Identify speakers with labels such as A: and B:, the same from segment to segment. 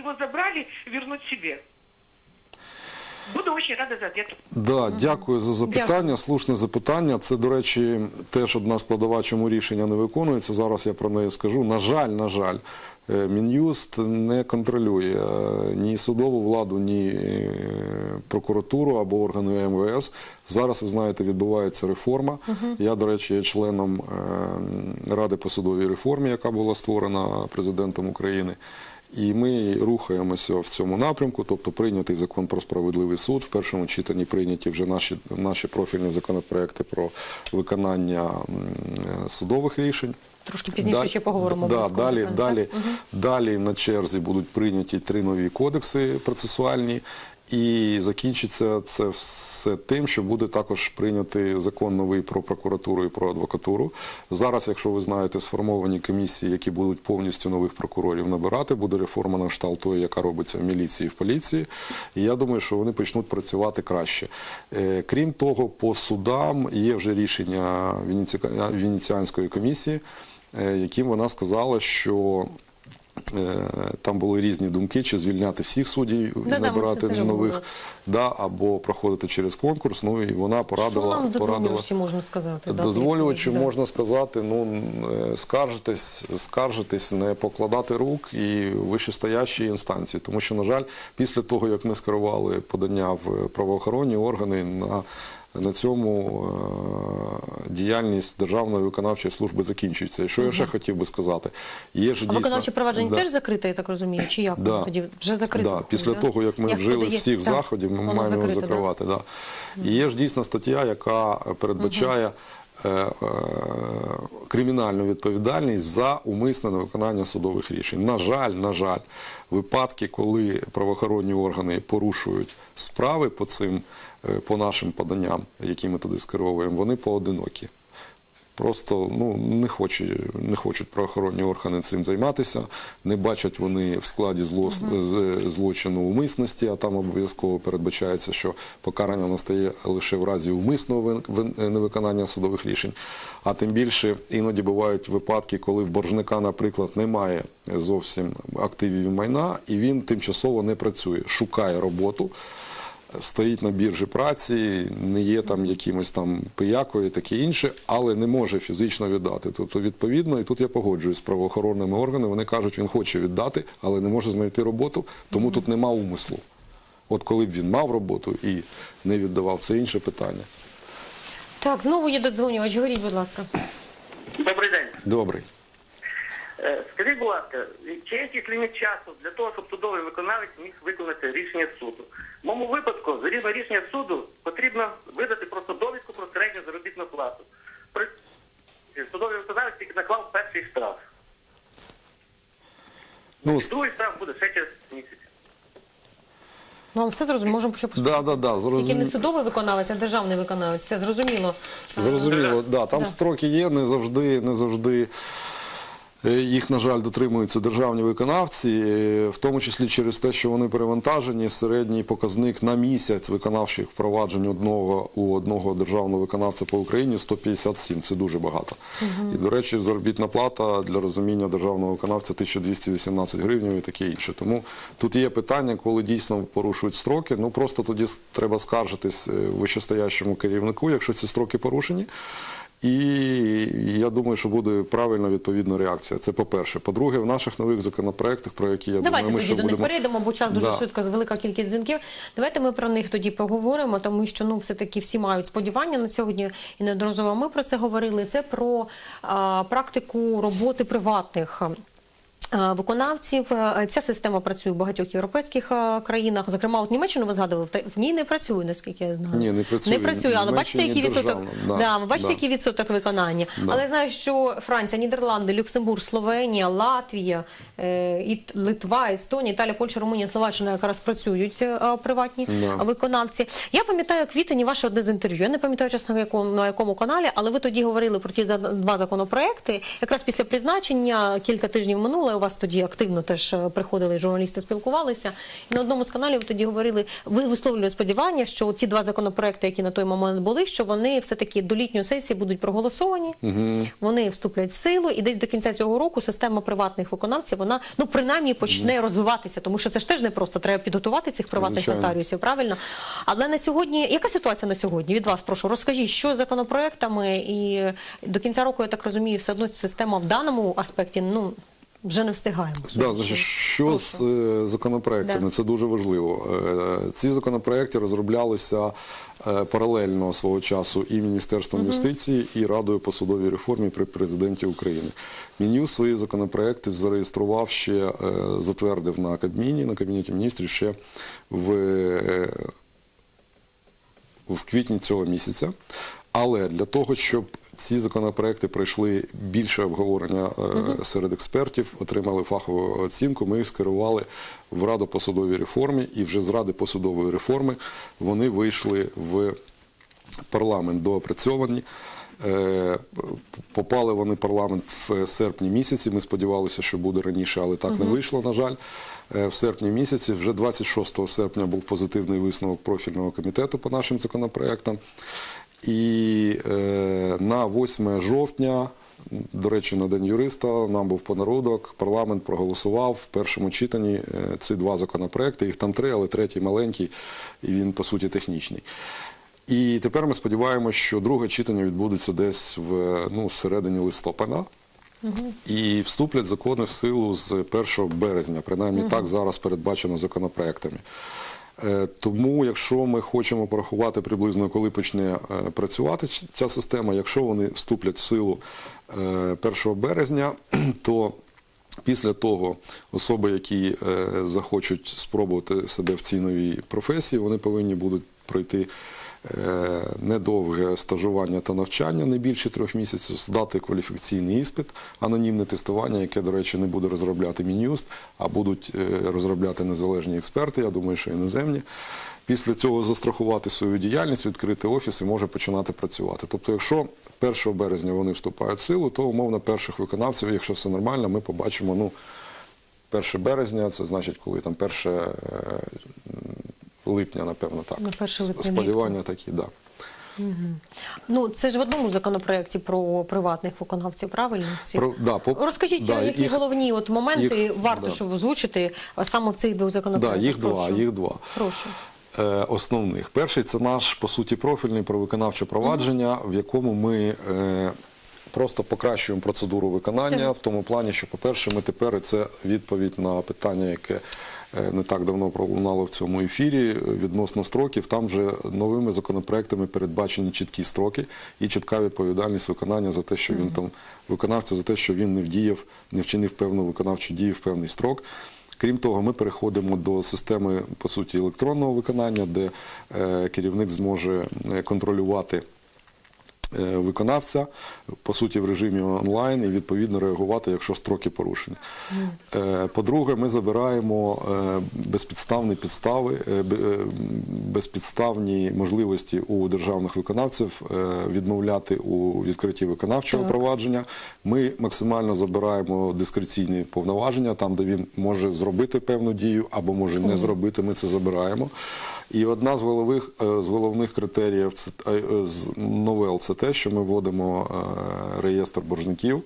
A: него забрали, вернуть себе. Буду очень рада за ответ.
B: Да, дякую за запитання. Слушне запитання. Це, до речі, теж одна складова, чому рішення не виконується. Зараз я про неї скажу. На жаль, на жаль, е, Мін'юст не контролює е, ні судову владу, ні е, прокуратуру або органи МВС. Зараз, ви знаєте, відбувається реформа. Я, до речі, є членом Ради по судовій реформі, яка була створена президентом України. І ми рухаємося в цьому напрямку, тобто прийнятий закон про справедливий суд. В першому читанні прийняті вже наші, наші профільні законопроекти про виконання судових рішень.
C: Трошки пізніше
B: Далі-
C: ще поговоримо.
B: Да, далі, далі,
C: угу.
B: Далі на черзі будуть прийняті три нові кодекси процесуальні. І закінчиться це все тим, що буде також прийнятий закон новий про прокуратуру і про адвокатуру. Зараз, якщо ви знаєте, сформовані комісії, які будуть повністю нових прокурорів набирати, буде реформа на кшталт тої, яка робиться в міліції і в поліції. І я думаю, що вони почнуть працювати краще. Е, Крім того, по судам є вже рішення Венеці- Венеціанської комісії, е, яким вона сказала, що там були різні думки, чи звільняти всіх суддів і
C: Да-да,
B: набирати
C: теж
B: нових, да, або проходити через конкурс. Ну і вона
C: Що
B: порадила,
C: нам
B: порадила
C: можна сказати? да,
B: дозволювачу
C: да.
B: можна сказати, ну е, скаржитись, скаржитись, не покладати рук і вищестоящі інстанції. Тому що, на жаль, після того як ми скерували подання в правоохоронні органи на на цьому е, діяльність Державної виконавчої служби закінчується. І що я ще хотів би сказати? Є ж
C: А
B: дійсно
C: виконавче провадження
B: Да.
C: теж закрите, я так розумію, чи як?
B: Да.
C: Тоді вже закрите?
B: Да, після
C: да?
B: того, як ми вжили всіх
C: так,
B: заходів, ми
C: воно
B: маємо
C: закрите,
B: закривати. Да. Є ж дійсно стаття, яка передбачає кримінальну відповідальність за умисне невиконання судових рішень. На жаль, на жаль, випадки, коли правоохоронні органи порушують справи по цим, е, по нашим поданням, які ми туди скеровуємо, вони поодинокі. Просто ну не хочуть, не хочуть правоохоронні органи цим займатися. Не бачать вони в складі зло, злочину умисності, а там обов'язково передбачається, що покарання настає лише в разі умисного невиконання судових рішень. А тим більше іноді бувають випадки, коли в боржника, наприклад, немає зовсім активів і майна, і він тимчасово не працює, шукає роботу стоїть на біржі праці, не є там якимось там пиякою і таке інше, але не може фізично віддати. Тобто, відповідно, і тут я погоджуюсь з правоохоронними органами, вони кажуть, він хоче віддати, але не може знайти роботу, тому тут нема умислу. От коли б він мав роботу і не віддавав, це інше питання.
C: Так, знову є додзвонювач. Говоріть, будь ласка.
A: Добрий день.
B: Добрий.
A: Е, Скажіть, будь ласка, чи є якийсь ліміт часу для того, щоб судовий виконавець міг виконати рішення суду? В моєму випадку, згідно рішення суду, потрібно видати просто довідку про середню заробітну плату. При- Судовий виконавець тільки наклав перший штраф.
B: Ну,
A: Другий штраф буде ще через місяць.
C: Вам все зрозуміло, можемо ще
B: да, да, да,
C: Тільки не
B: зрозуміло.
C: судовий виконавець, а державний виконавець. Це зрозуміло.
B: Зрозуміло, да, там
C: Да.
B: строки є, не завжди, не завжди. Е, Їх, на жаль, дотримуються державні виконавці, е, в тому числі через те, що вони перевантажені. Середній показник на місяць виконавчих впроваджень одного у одного державного виконавця по Україні 157. Це дуже багато. І, до речі, заробітна плата для розуміння державного виконавця 1218 гривень і таке інше. Тому тут є питання, коли дійсно порушують строки. Ну просто тоді треба скаржитись е, вищестоящому керівнику, якщо ці строки порушені. І я думаю, що буде правильна відповідна реакція. Це по-перше. По-друге, в наших нових законопроектах, про які я
C: Давайте
B: думаю, ми
C: тоді
B: ще
C: до них перейдемо, бо час дуже
B: Да.
C: швидко, велика кількість дзвінків. Давайте ми про них тоді поговоримо, тому що ну все-таки всі мають сподівання на сьогодні, і неодноразово ми про це говорили. Це про а, практику роботи приватних. А, Виконавців Е, ця система працює в багатьох європейських е, країнах. Зокрема, от Німеччину ви згадували, в ній не працює, наскільки я знаю.
B: Ні, не працює.
C: Не працює, але бачите, який відсоток
B: да,
C: да, ви бачите,
B: да.
C: який відсоток виконання.
B: Да.
C: Але я знаю, що Франція, Нідерланди, Люксембург, Словенія, Латвія, е, Іт- Литва, Естонія, Італія, Польща, Румунія, Словаччина якраз працюють е, приватні
B: Да.
C: виконавці. Я пам'ятаю квітень ваше одне з інтерв'ю. Я не пам'ятаю чесно на якому, на якому каналі, але ви тоді говорили про ті два законопроекти. Якраз після призначення кілька тижнів минуло. Вас тоді активно теж е, приходили журналісти, спілкувалися. І на одному з каналів тоді говорили, ви висловлювали сподівання, що ті два законопроекти, які на той момент були, що вони все таки до літньої сесії будуть проголосовані, вони вступлять в силу, і десь до кінця цього року система приватних виконавців вона ну принаймні почне розвиватися, тому що це ж теж не просто треба підготувати цих приватних
B: Звичайно.
C: нотаріусів, правильно? Але на сьогодні, яка ситуація на сьогодні? Від вас прошу, розкажіть, що з законопроектами, і до кінця року, я так розумію, все одно система в даному аспекті ну вже не встигаємо.
B: Да, значить, що з е, законопроектами?
C: Да.
B: Це дуже важливо. Е, Ці законопроекти розроблялися е, паралельно свого часу і Міністерством юстиції, і Радою по судовій реформі при президенті України. Мін'юст свої законопроекти зареєстрував ще, затвердив на Кабміні, на Кабінеті міністрів ще в в квітні цього місяця. Але для того, щоб ці законопроекти пройшли більше обговорення е, серед експертів, отримали фахову оцінку, ми їх скерували в Раду по судовій реформі, і вже з Ради по судової реформи вони вийшли в парламент доопрацьовані. Е, Попали вони в парламент в серпні місяці. Ми сподівалися, що буде раніше, але так не вийшло, на жаль. Е, В серпні місяці, вже 26 серпня був позитивний висновок профільного комітету по нашим законопроектам. І е, на 8 жовтня, до речі, на День юриста, нам був понародок, парламент проголосував в першому читанні е, ці два законопроекти. Їх там три, але третій маленький, і він по суті технічний. І тепер ми сподіваємося, що друге читання відбудеться десь в ну, середині листопада. І вступлять закони в силу з 1 березня, принаймні так зараз передбачено законопроектами. Е, Тому, якщо ми хочемо порахувати приблизно, коли почне е, працювати ця система, якщо вони вступлять в силу е, 1 березня, то після того особи, які е, захочуть спробувати себе в цій новій професії, вони повинні будуть пройти е, недовге стажування та навчання, не більше трьох місяців, здати кваліфікаційний іспит, анонімне тестування, яке, до речі, не буде розробляти Мін'юст, а будуть е, розробляти незалежні експерти, я думаю, що іноземні. Після цього застрахувати свою діяльність, відкрити офіс і може починати працювати. Тобто, якщо 1 березня вони вступають в силу, то умовно перших виконавців, якщо все нормально, ми побачимо ну, 1 березня, це значить, коли там 1 е, липня, напевно, так.
C: На 1 липня
B: Сподівання такі, так. Да.
C: Ну це ж в одному законопроекті про приватних виконавців, правильно?
B: Про- да, по-
C: Розкажіть,
B: да,
C: які
B: їх-
C: головні от моменти
B: їх-
C: варто,
B: да.
C: щоб озвучити саме в цих двох
B: Да,
C: законопроектах?
B: їх два, їх два.
C: Прошу.
B: Е, основних. Перший це наш, по суті, профільний про виконавче провадження, в якому ми е, просто покращуємо процедуру виконання в тому плані, що, по-перше, ми тепер і це відповідь на питання, яке не так давно пролунало в цьому ефірі е, відносно строків. Там вже новими законопроектами передбачені чіткі строки і чітка відповідальність виконання за те, що він там виконавця за те, що він не вдіяв, не вчинив певну виконавчу дію в певний строк. Крім того, ми переходимо до системи по суті електронного виконання, де е, керівник зможе е, контролювати е, виконавця по суті в режимі онлайн і відповідно реагувати, якщо строки порушені. Е, По-друге, ми забираємо е, безпідставні підстави, е, е, безпідставні можливості у державних виконавців е, відмовляти у відкритті виконавчого провадження. Ми максимально забираємо дискреційні повноваження, там, де він може зробити певну дію або може не зробити. Ми це забираємо. І одна з головних, е, з головних критеріїв це, е, з новел це те, що ми вводимо е, реєстр боржників.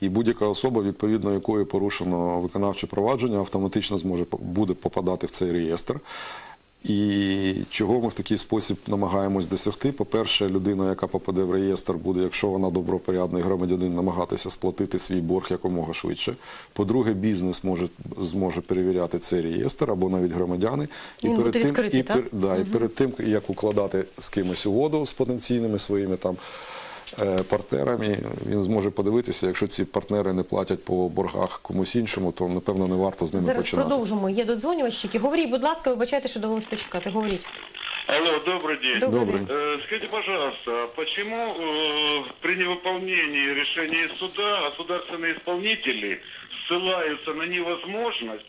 B: І будь-яка особа, відповідно якої порушено виконавче провадження, автоматично зможе буде попадати в цей реєстр. І чого ми в такий спосіб намагаємось досягти? По-перше, людина, яка попаде в реєстр, буде, якщо вона добропорядний громадянин, намагатися сплатити свій борг якомога швидше. По-друге, бізнес може зможе перевіряти цей реєстр або навіть громадяни.
C: Він буде відкритий,
B: і,
C: так?
B: да, і перед тим, як укладати з кимось угоду з потенційними своїми там партнерами, він зможе подивитися, якщо ці партнери не платять по боргах комусь іншому, то напевно не варто з ними
C: Зараз
B: починати.
C: продовжимо. Є додзвонювачі. Говоріть, будь ласка, вибачайте, що довелось почекати. Говоріть.
D: Алло, добрый день.
C: Добрый
B: Добрый.
C: день.
D: Э, скажите, пожалуйста, а почему э, при невыполнении решения суда государственные исполнители ссылаются на невозможность,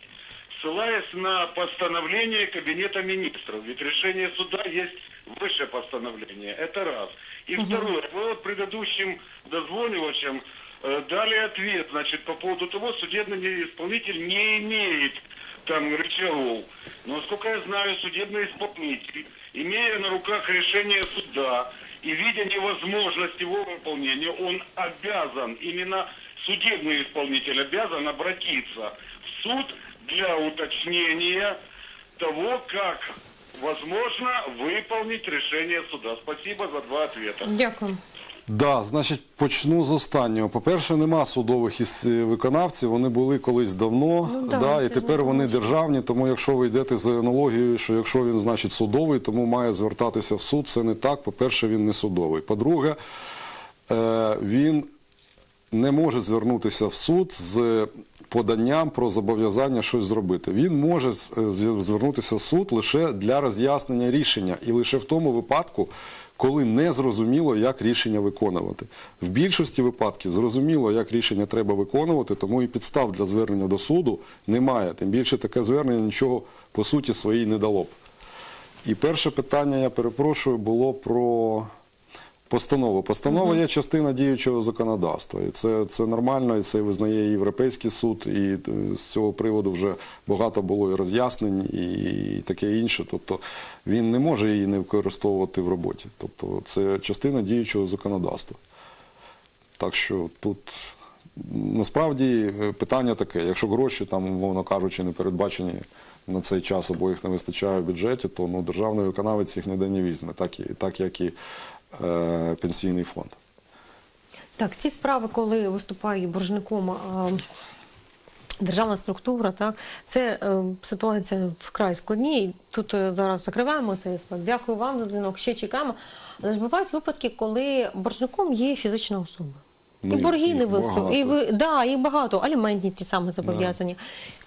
D: ссылаясь на постановление Кабинета министров? Ведь решение суда есть высшее постановление. Это раз. И второе, вы вот предыдущим дозвонивачам э, дали ответ, значит, по поводу того, судебный исполнитель не имеет там рычагов. Но, насколько я знаю, судебный исполнитель, имея на руках решение суда и видя невозможность его выполнения, он обязан, именно судебный исполнитель обязан обратиться в суд для уточнения того, как возможно выполнить решение суда. Спасибо за два ответа.
C: Дякую.
B: Да, значить, почну з останнього. По-перше, нема судових із е, виконавців, вони були колись давно,
C: Ну, да,
B: да, і тепер вони державні, тому якщо ви йдете за аналогією, що якщо він, значить, судовий, тому має звертатися в суд, це не так. По-перше, він не судовий. По-друге, е, він не може звернутися в суд з поданням про зобов'язання щось зробити. Він може з- звернутися в суд лише для роз'яснення рішення і лише в тому випадку, коли не зрозуміло, як рішення виконувати. В більшості випадків зрозуміло, як рішення треба виконувати, тому і підстав для звернення до суду немає. Тим більше таке звернення нічого по суті своїй не дало б. І перше питання, я перепрошую, було про постанову. Постанова є частина діючого законодавства. І це, це нормально, і це визнає і Європейський суд, і е, з цього приводу вже багато було і роз'яснень, і таке інше. Тобто він не може її не використовувати в роботі. Тобто це частина діючого законодавства. Так що тут насправді е, питання таке: якщо гроші там, умовно кажучи, не передбачені на цей час або їх не вистачає в бюджеті, то ну, державний виконавець їх ніде не візьме, так, і, так як і пенсійний фонд.
C: Так, ці справи, коли виступає боржником державна структура, так це е, ситуація вкрай складні. Тут е, зараз закриваємо цей аспект. Дякую вам за дзвінок. Ще чекаємо. Але ж бувають випадки, коли боржником є фізична особа.
B: Ну,
C: і борги невисокі, і ви да, їх багато, аліментні ті самі зобов'язані.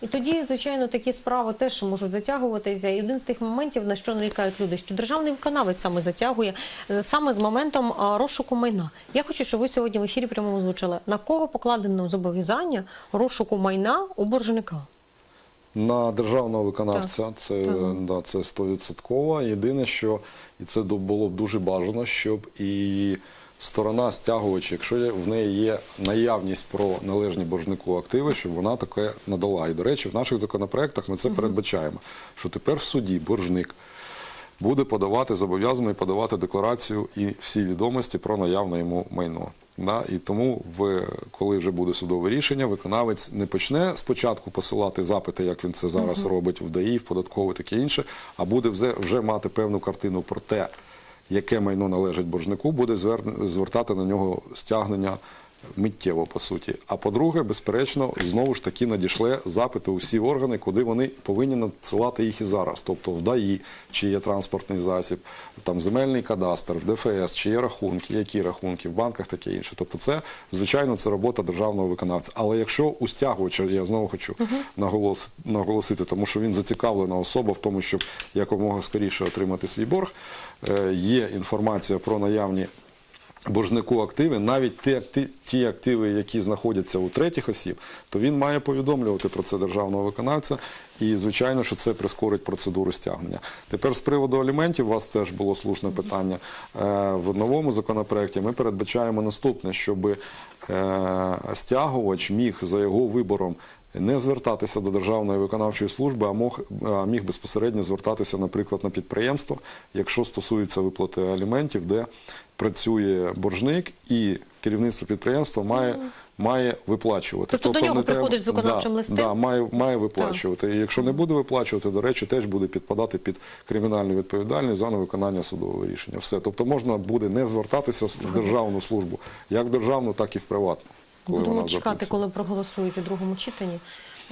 C: І тоді, звичайно, такі справи теж можуть затягуватися. І один з тих моментів, на що нарікають люди, що державний виконавець саме затягує е, саме з моментом розшуку майна. Я хочу, щоб ви сьогодні в ефірі прямо озвучили, на кого покладено зобов'язання розшуку майна у боржника.
B: На державного виконавця це, да, це 100%. Єдине, що і це було б дуже бажано, щоб і сторона стягувача, якщо в неї є наявність про належні боржнику активи, щоб вона таке надала. І, до речі, в наших законопроектах ми це передбачаємо, що тепер в суді боржник буде подавати, зобов'язаний подавати декларацію і всі відомості про наявне йому майно. Да? І тому, в, коли вже буде судове рішення, виконавець не почне спочатку посилати запити, як він це зараз робить в ДАІ, в податкове, таке інше, а буде вже, вже мати певну картину про те, яке майно належить боржнику, буде звер- звертати на нього стягнення миттєво, по суті. А по-друге, безперечно, знову ж таки надійшли запити у всі органи, куди вони повинні надсилати їх і зараз. Тобто в ДАІ, чи є транспортний засіб, там земельний кадастр, в ДФС, чи є рахунки, які рахунки, в банках таке інше. Тобто, це звичайно це робота державного виконавця. Але якщо у стягувача, я знову хочу наголос, наголосити, тому що він зацікавлена особа в тому, щоб якомога скоріше отримати свій борг, е, є інформація про наявні боржнику активи, навіть ті, акти- ті активи, які знаходяться у третіх осіб, то він має повідомлювати про це державного виконавця. І, звичайно, що це прискорить процедуру стягнення. Тепер з приводу аліментів, у вас теж було слушне питання. Е, В новому законопроекті ми передбачаємо наступне, щоб е, стягувач міг за його вибором не звертатися до Державної виконавчої служби, а міг безпосередньо звертатися, наприклад, на підприємство, якщо стосується виплати аліментів, де працює боржник і керівництво підприємства має, має виплачувати.
C: Тобто до нього приходиш з виконавчим
B: да,
C: листом?
B: Да, має, має виплачувати. І якщо не буде виплачувати, до речі, теж буде підпадати під кримінальну відповідальність за невиконання судового рішення. Все. Тобто можна буде не звертатися в державну службу, як в державну, так і в приватну. коли
C: Будемо
B: вона
C: чекати,
B: запрацює.
C: коли проголосують у другому читанні.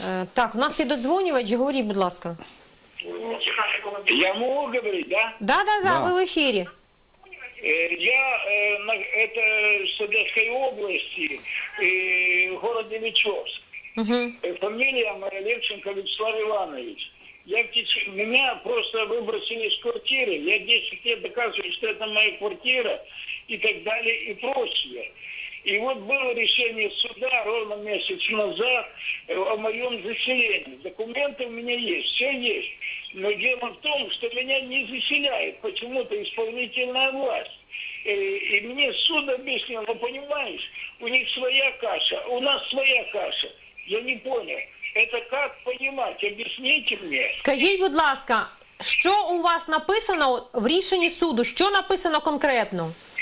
C: Е, так, у нас є додзвонювач, говоріть, будь ласка.
E: Я могу говорить, да?
C: Да, да, да,
B: Да.
C: ви в ефірі.
E: Э, Я э, на, это с Одесской области, э, город Ильичевск.
C: Угу.
E: Э, Фамилия моя Левченко Вячеслав Иванович. Я в теч... Меня просто выбросили из квартиры. Я 10 лет доказываю, что это моя квартира и так далее и прочее. И вот было решение суда ровно месяц назад э, о моем заселении. Документы у меня есть, все есть. Но дело в том, что меня не заселяет почему-то исполнительная власть. Э, И мне суд объяснил, ну понимаешь, у них своя каша, у нас своя каша. Я не понял. Это как понимать? Объясните мне.
C: Скажіть, будь ласка, що у вас написано в рішенні суду? Що написано конкретно?